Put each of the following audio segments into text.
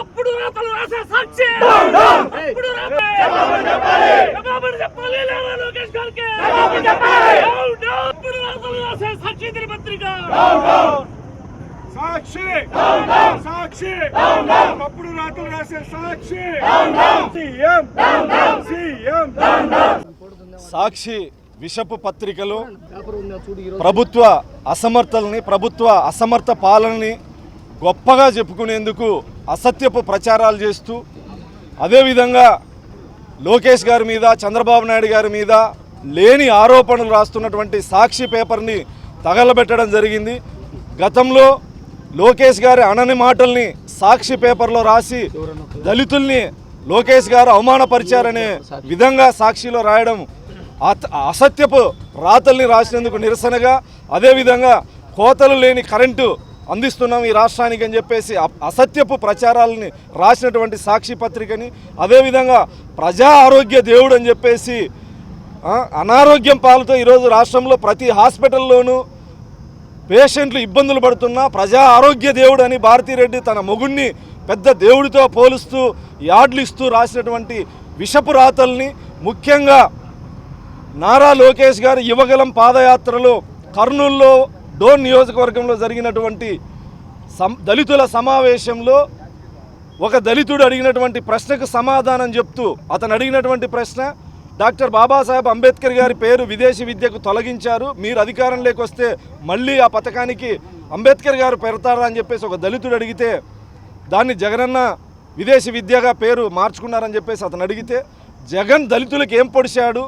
అప్పుడు రాతలు రాసే సాక్షి! సాక్షి! అప్పుడు రాత్రులు రాసే సాక్షి! సాక్షి విషపు పత్రికలు ప్రభుత్వ అసమర్థల్ని ప్రభుత్వ అసమర్థ పాలనని గొప్పగా చెప్పుకునేందుకు అసత్యపు ప్రచారాలు చేస్తూ అదేవిధంగా లోకేష్ గారి మీద చంద్రబాబు నాయుడు గారి మీద లేని ఆరోపణలు రాస్తున్నటువంటి సాక్షి పేపర్ని తగలబెట్టడం జరిగింది. గతంలో లోకేష్ గారి అనని మాటల్ని సాక్షి పేపర్లో రాసి దళితుల్ని లోకేష్ గారు అవమానపరిచారనే విధంగా సాక్షిలో రాయడం అసత్యపు రాతల్ని రాసినందుకు నిరసనగా అదేవిధంగా కోతలు లేని కరెంటు అందిస్తున్నాం ఈ రాష్ట్రానికి అని చెప్పేసి అసత్యపు ప్రచారాలని రాసినటువంటి సాక్షి పత్రికని అదేవిధంగా ప్రజా ఆరోగ్య దేవుడు అని చెప్పేసి అనారోగ్యం పాలతో ఈరోజు రాష్ట్రంలో ప్రతి హాస్పిటల్లోనూ పేషెంట్లు ఇబ్బందులు పడుతున్నా ప్రజా ఆరోగ్య దేవుడు అని భారతీరెడ్డి తన మొగుణ్ణి పెద్ద దేవుడితో పోలుస్తూ యాడ్లు ఇస్తూ రాసినటువంటి విషపు రాతల్ని ముఖ్యంగా నారా లోకేష్ గారు యువగలం పాదయాత్రలో కర్నూల్లో డోన్ నియోజకవర్గంలో జరిగినటువంటి సం దళితుల సమావేశంలో ఒక దళితుడు అడిగినటువంటి ప్రశ్నకు సమాధానం చెప్తూ అతను అడిగినటువంటి ప్రశ్న డాక్టర్ బాబాసాహెబ్ అంబేద్కర్ గారి పేరు విదేశీ విద్యకు తొలగించారు. మీరు అధికారంలోకి వస్తే మళ్ళీ ఆ పథకానికి అంబేద్కర్ గారు పెడతారా అని చెప్పేసి ఒక దళితుడు అడిగితే దాన్ని జగనన్న విదేశీ విద్యగా పేరు మార్చుకున్నారని చెప్పేసి అతను అడిగితే జగన్ దళితులకు ఏం పొడిచాడు?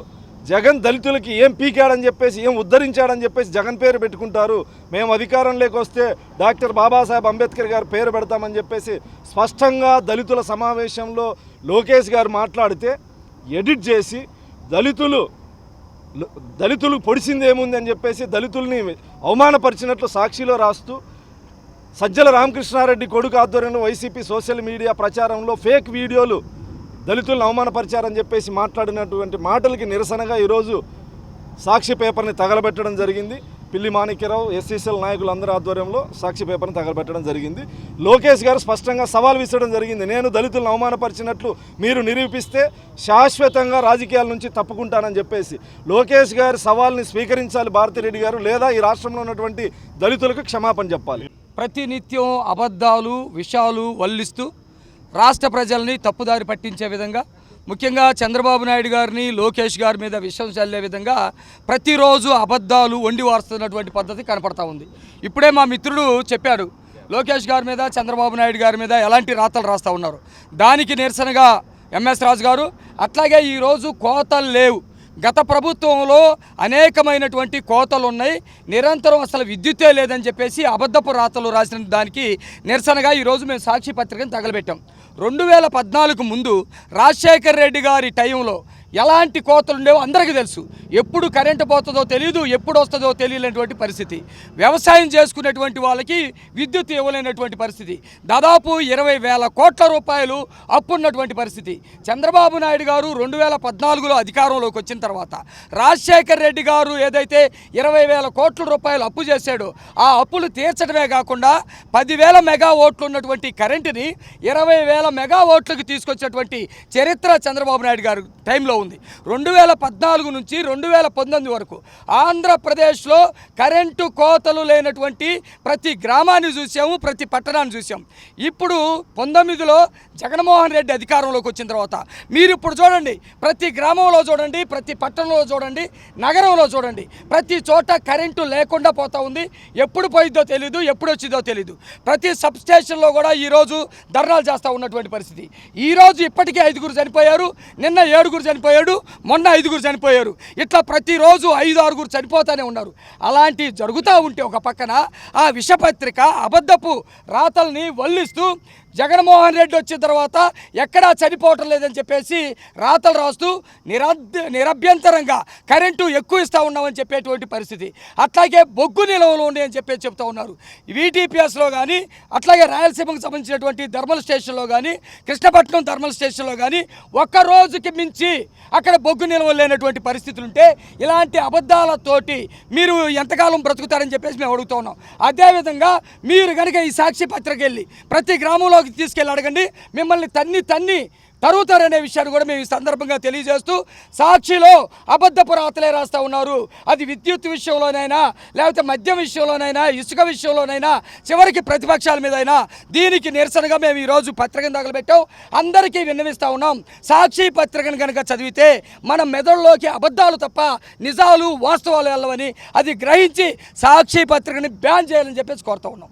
జగన్ దళితులకి ఏం పీకాడని చెప్పేసి ఏం ఉద్ధరించాడని చెప్పేసి జగన్ పేరు పెట్టుకుంటారు. మేము అధికారంలోకి వస్తే డాక్టర్ బాబాసాహెబ్ అంబేద్కర్ గారు పేరు పెడతామని చెప్పేసి స్పష్టంగా దళితుల సమావేశంలో లోకేష్ గారు మాట్లాడితే ఎడిట్ చేసి దళితులు దళితులు పొడిసింది ఏముంది అని చెప్పేసి దళితుల్ని అవమానపరిచినట్లు సాక్షిలో రాస్తూ సజ్జల రామకృష్ణారెడ్డి కొడుకు ఆధ్వర్యంలో వైసీపీ సోషల్ మీడియా ప్రచారంలో ఫేక్ వీడియోలు దళితులను అవమానపరిచారని చెప్పేసి మాట్లాడినటువంటి మాటలకి నిరసనగా ఈరోజు సాక్షి పేపర్ని తగలబెట్టడం జరిగింది. పిల్లి మాణిక్యరావు ఎస్సీసీఎల్ నాయకులందరి ఆధ్వర్యంలో సాక్షి పేపర్ను తగలబెట్టడం జరిగింది. లోకేష్ గారు స్పష్టంగా సవాల్ విసరడం జరిగింది. నేను దళితులను అవమానపరిచినట్లు మీరు నిరూపిస్తే శాశ్వతంగా రాజకీయాల నుంచి తప్పుకుంటానని చెప్పేసి. లోకేష్ గారి సవాల్ని స్వీకరించాలి భారతిరెడ్డి గారు లేదా ఈ రాష్ట్రంలో ఉన్నటువంటి దళితులకు క్షమాపణ చెప్పాలి. ప్రతినిత్యం అబద్ధాలు విషయాలు వల్లిస్తూ రాష్ట్ర ప్రజల్ని తప్పుదారి పట్టించే విధంగా ముఖ్యంగా చంద్రబాబు నాయుడు గారిని లోకేష్ గారి మీద విషయం చల్లే విధంగా ప్రతిరోజు అబద్ధాలు వండి వారుస్తున్నటువంటి పద్ధతి కనపడతా ఉంది. ఇప్పుడే మా మిత్రుడు చెప్పాడు లోకేష్ గారి మీద చంద్రబాబు నాయుడు గారి మీద ఎలాంటి రాతలు రాస్తూ ఉన్నారు. దానికి నిరసనగా ఎంఎస్ రాజు గారు అట్లాగే ఈరోజు కోతలు లేవు. గత ప్రభుత్వంలో అనేకమైనటువంటి కోతలు ఉన్నాయి. నిరంతరం అసలు విద్యుత్తే లేదని చెప్పేసి అబద్ధపు రాతలు రాసిన దానికి నిరసనగా ఈరోజు మేము సాక్షి పత్రికను తగలబెట్టాం. రెండు వేల పద్నాలుగు ముందు రాజశేఖర్ రెడ్డి గారి టైంలో ఎలాంటి కోతలు ఉండేవో అందరికీ తెలుసు. ఎప్పుడు కరెంటు పోతుందో తెలియదు ఎప్పుడు వస్తుందో తెలియలేనటువంటి పరిస్థితి. వ్యవసాయం చేసుకునేటువంటి వాళ్ళకి విద్యుత్ ఇవ్వలేనటువంటి పరిస్థితి. దాదాపు ఇరవై వేల కోట్ల రూపాయలు అప్పున్నటువంటి పరిస్థితి. చంద్రబాబు నాయుడు గారు రెండు వేల పద్నాలుగులో అధికారంలోకి వచ్చిన తర్వాత రాజశేఖర్ రెడ్డి గారు ఏదైతే ఇరవై వేల కోట్ల రూపాయలు అప్పు చేశాడో ఆ అప్పులు తీర్చడమే కాకుండా పదివేల మెగా ఓట్లు ఉన్నటువంటి కరెంటుని ఇరవై వేల మెగా ఓట్లకు తీసుకొచ్చినటువంటి చరిత్ర చంద్రబాబు నాయుడు గారు టైంలో ఉంది. రెండు వేల పద్నాలుగు నుంచి రెండు వేల పంతొమ్మిది వరకు ఆంధ్రప్రదేశ్లో కరెంటు కోతలు లేనటువంటి ప్రతి గ్రామాన్ని చూసాము ప్రతి పట్టణాన్ని చూసాం. ఇప్పుడు పంతొమ్మిదిలో జగన్మోహన్ రెడ్డి అధికారంలోకి వచ్చిన తర్వాత మీరు ఇప్పుడు చూడండి ప్రతి గ్రామంలో చూడండి ప్రతి పట్టణంలో చూడండి నగరంలో చూడండి ప్రతి చోట కరెంటు లేకుండా పోతా ఉంది. ఎప్పుడు పోయిద్దో తెలీదు ఎప్పుడు వచ్చిందో తెలీదు. ప్రతి సబ్ స్టేషన్లో కూడా ఈరోజు ధర్నాలు చేస్తూ ఉన్నటువంటి పరిస్థితి. ఈరోజు ఇప్పటికే ఐదుగురు చనిపోయారు నిన్న ఏడుగురు చనిపోయారు. చనిపోయాడు మొన్న ఐదుగురు చనిపోయారు. ఇట్లా ప్రతిరోజు ఐదు ఆరుగురు చనిపోతూనే ఉన్నారు. అలాంటివి జరుగుతూ ఉంటే ఒక పక్కన ఆ విషపత్రిక అబద్ధపు రాతల్ని వల్లిస్తూ జగన్మోహన్ రెడ్డి వచ్చిన తర్వాత ఎక్కడా చనిపోవటం లేదని చెప్పేసి రాతలు రాస్తూ నిరద్ నిరభ్యంతరంగా కరెంటు ఎక్కువ ఇస్తా ఉన్నామని చెప్పేటువంటి పరిస్థితి. అట్లాగే బొగ్గు నిలవలు ఉన్నాయి అని చెప్పేసి చెప్తా ఉన్నారు. వీటీపీఎస్లో కానీ అట్లాగే రాయలసీమకు సంబంధించినటువంటి థర్మల్ స్టేషన్లో కానీ కృష్ణపట్నం థర్మల్ స్టేషన్లో కానీ ఒక్క రోజుకి మించి అక్కడ బొగ్గు నిల్వలు లేనటువంటి పరిస్థితులు ఉంటే ఇలాంటి అబద్ధాలతోటి మీరు ఎంతకాలం బ్రతుకుతారని చెప్పేసి మేము అడుగుతూ ఉన్నాం. అదేవిధంగా మీరు కనుక ఈ సాక్షి పత్రిక వెళ్ళి ప్రతి గ్రామంలోకి తీసుకెళ్ళి అడగండి. మిమ్మల్ని తన్ని తన్ని తరుగుతారనే విషయాన్ని కూడా మేము ఈ సందర్భంగా తెలియజేస్తూ సాక్షిలో అబద్ధపు రాతలే రాస్తా ఉన్నారు. అది విద్యుత్ విషయంలోనైనా లేకపోతే మద్యం విషయంలోనైనా ఇసుక విషయంలోనైనా చివరికి ప్రతిపక్షాల మీద అయినా దీనికి నిరసనగా మేము ఈరోజు పత్రికను తగలబెట్టాం. అందరికీ విన్నవిస్తూ ఉన్నాం. సాక్షి పత్రికను కనుక చదివితే మన మెదడులోకి అబద్ధాలు తప్ప నిజాలు వాస్తవాలు వెళ్ళవని అది గ్రహించి సాక్షి పత్రికని బ్యాన్ చేయాలని చెప్పేసి కోరుతూ ఉన్నాం.